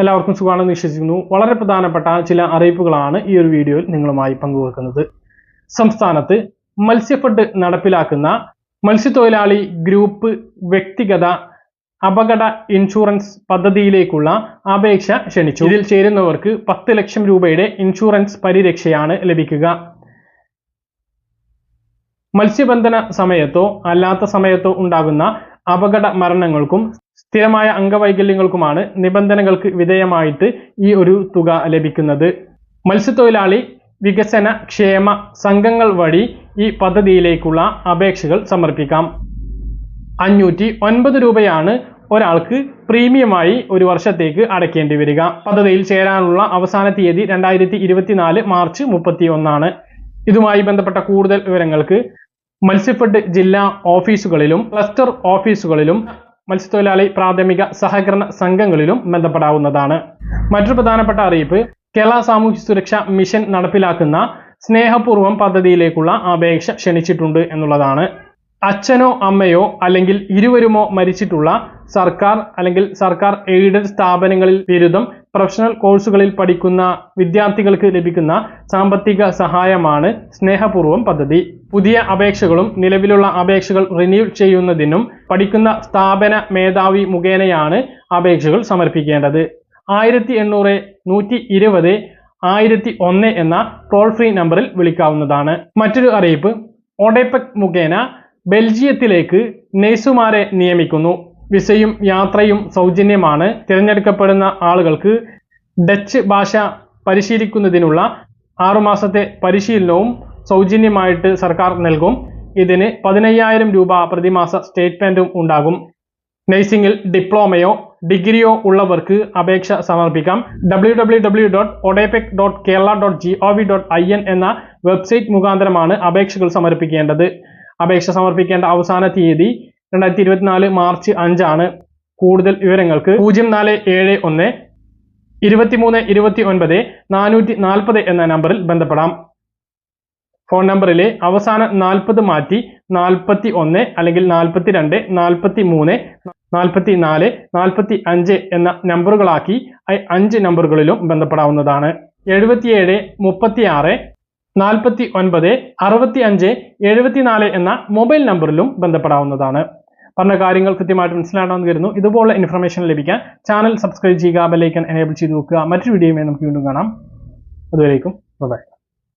എല്ലാവർക്കും സുഖമാണെന്ന് വിശ്വസിക്കുന്നു. വളരെ പ്രധാനപ്പെട്ട ചില അറിയിപ്പുകളാണ് ഈ ഒരു വീഡിയോയിൽ നിങ്ങളുമായി പങ്കുവെക്കുന്നത്. സംസ്ഥാനത്ത് മത്സ്യഫെഡ് നടപ്പിലാക്കുന്ന മത്സ്യത്തൊഴിലാളി ഗ്രൂപ്പ് വ്യക്തിഗത അപകട ഇൻഷുറൻസ് പദ്ധതിയിലേക്കുള്ള അപേക്ഷ ക്ഷണിച്ചു. ഇതിൽ ചേരുന്നവർക്ക് പത്ത് ലക്ഷം രൂപയുടെ ഇൻഷുറൻസ് പരിരക്ഷയാണ് ലഭിക്കുക. മത്സ്യബന്ധന സമയത്തോ അല്ലാത്ത സമയത്തോ ഉണ്ടാകുന്ന അപകട മരണങ്ങൾക്കും സ്ഥിരമായ അംഗവൈകല്യങ്ങൾക്കുമാണ് നിബന്ധനകൾക്ക് വിധേയമായിട്ട് ഈ ഒരു തുക ലഭിക്കുന്നത്. മത്സ്യത്തൊഴിലാളി വികസന ക്ഷേമ സംഘങ്ങൾ വഴി ഈ പദ്ധതിയിലേക്കുള്ള അപേക്ഷകൾ സമർപ്പിക്കാം. അഞ്ഞൂറ്റി ഒൻപത് രൂപയാണ് ഒരാൾക്ക് പ്രീമിയമായി ഒരു വർഷത്തേക്ക് അടയ്ക്കേണ്ടി വരിക. പദ്ധതിയിൽ ചേരാനുള്ള അവസാന തീയതി രണ്ടായിരത്തി ഇരുപത്തിനാല് മാർച്ച് മുപ്പത്തി ഒന്നാണ് ഇതുമായി ബന്ധപ്പെട്ട കൂടുതൽ വിവരങ്ങൾക്ക് മത്സ്യഫെഡ് ജില്ലാ ഓഫീസുകളിലും ക്ലസ്റ്റർ ഓഫീസുകളിലും മത്സ്യത്തൊഴിലാളി പ്രാഥമിക സഹകരണ സംഘങ്ങളിലും ബന്ധപ്പെടാവുന്നതാണ്. മറ്റൊരു പ്രധാനപ്പെട്ട അറിയിപ്പ് കേരള സാമൂഹ്യ സുരക്ഷ മിഷൻ നടപ്പിലാക്കുന്ന സ്നേഹപൂർവം പദ്ധതിയിലേക്കുള്ള അപേക്ഷ ക്ഷണിച്ചിട്ടുണ്ട് എന്നുള്ളതാണ്. അച്ഛനോ അമ്മയോ അല്ലെങ്കിൽ ഇരുവരുമോ മരിച്ചിട്ടുള്ള സർക്കാർ അല്ലെങ്കിൽ സർക്കാർ എയ്ഡഡ് സ്ഥാപനങ്ങളിൽ ബിരുദം പ്രൊഫഷണൽ കോഴ്സുകളിൽ പഠിക്കുന്ന വിദ്യാർത്ഥികൾക്ക് ലഭിക്കുന്ന സാമ്പത്തിക സഹായമാണ് സ്നേഹപൂർവം പദ്ധതി. പുതിയ അപേക്ഷകളും നിലവിലുള്ള അപേക്ഷകൾ റിന്യൂ ചെയ്യുന്നതിനും പഠിക്കുന്ന സ്ഥാപന മേധാവി മുഖേനയാണ് അപേക്ഷകൾ സമർപ്പിക്കേണ്ടത്. ആയിരത്തി എണ്ണൂറ് നൂറ്റി ഇരുപത് ആയിരത്തി ഒന്ന് എന്ന ടോൾ ഫ്രീ നമ്പറിൽ വിളിക്കാവുന്നതാണ്. മറ്റൊരു അറിയിപ്പ് ഒഡെപെക് മുഖേന ബെൽജിയത്തിലേക്ക് നഴ്സുമാരെ നിയമിക്കുന്നു. വിസയും യാത്രയും സൗജന്യമാണ്. തിരഞ്ഞെടുക്കപ്പെടുന്ന ആളുകൾക്ക് ഡച്ച് ഭാഷ പരിശീലിക്കുന്നതിനുള്ള ആറുമാസത്തെ പരിശീലനവും സൗജന്യമായിട്ട് സർക്കാർ നൽകും. ഇതിന് പതിനയ്യായിരം രൂപ പ്രതിമാസ സ്റ്റേറ്റ്മെന്റും ഉണ്ടാകും. നഴ്സിംഗിൽ ഡിപ്ലോമയോ ഡിഗ്രിയോ ഉള്ളവർക്ക് അപേക്ഷ സമർപ്പിക്കാം. W W W dot ODEPC dot Kerala dot G O V dot I N എന്ന വെബ്സൈറ്റ് മുഖാന്തരമാണ് അപേക്ഷകൾ സമർപ്പിക്കേണ്ടത്. അപേക്ഷ സമർപ്പിക്കേണ്ട അവസാന തീയതി രണ്ടായിരത്തി ഇരുപത്തിനാല് മാർച്ച് അഞ്ചാണ്. കൂടുതൽ വിവരങ്ങൾക്ക് പൂജ്യം നാല് ഏഴ് ഒന്ന് ഇരുപത്തിമൂന്ന് ഇരുപത്തി ഒൻപത് നാനൂറ്റി നാൽപ്പത് എന്ന നമ്പറിൽ ബന്ധപ്പെടാം. ഫോൺ നമ്പറിലെ അവസാന നാൽപ്പത് മാറ്റി നാൽപ്പത്തി ഒന്ന് അല്ലെങ്കിൽ നാൽപ്പത്തി രണ്ട് നാൽപ്പത്തി മൂന്ന് നാൽപ്പത്തി നാല് നാൽപ്പത്തി അഞ്ച് എന്ന നമ്പറുകളാക്കി അഞ്ച് നമ്പറുകളിലും ബന്ധപ്പെടാവുന്നതാണ്. എഴുപത്തിയേഴ് മുപ്പത്തി ആറ് നാൽപ്പത്തി ഒൻപത് അറുപത്തി അഞ്ച് എഴുപത്തിനാല് എന്ന മൊബൈൽ നമ്പറിലും ബന്ധപ്പെടാവുന്നതാണ്. പറഞ്ഞ കാര്യങ്ങൾ കൃത്യമായിട്ട് മനസ്സിലാണെന്ന് കരുതുന്നു. ഇതുപോലുള്ള ഇൻഫർമേഷൻ ലഭിക്കാൻ ചാനൽ സബ്സ്ക്രൈബ് ചെയ്യുക ബെല്ലൈക്കൻ എനേബിൾ ചെയ്ത് വെക്കുക. മറ്റൊരു വീഡിയോയുമായി നമുക്ക് വീണ്ടും കാണാം. അതുവരേക്കും. ബൈ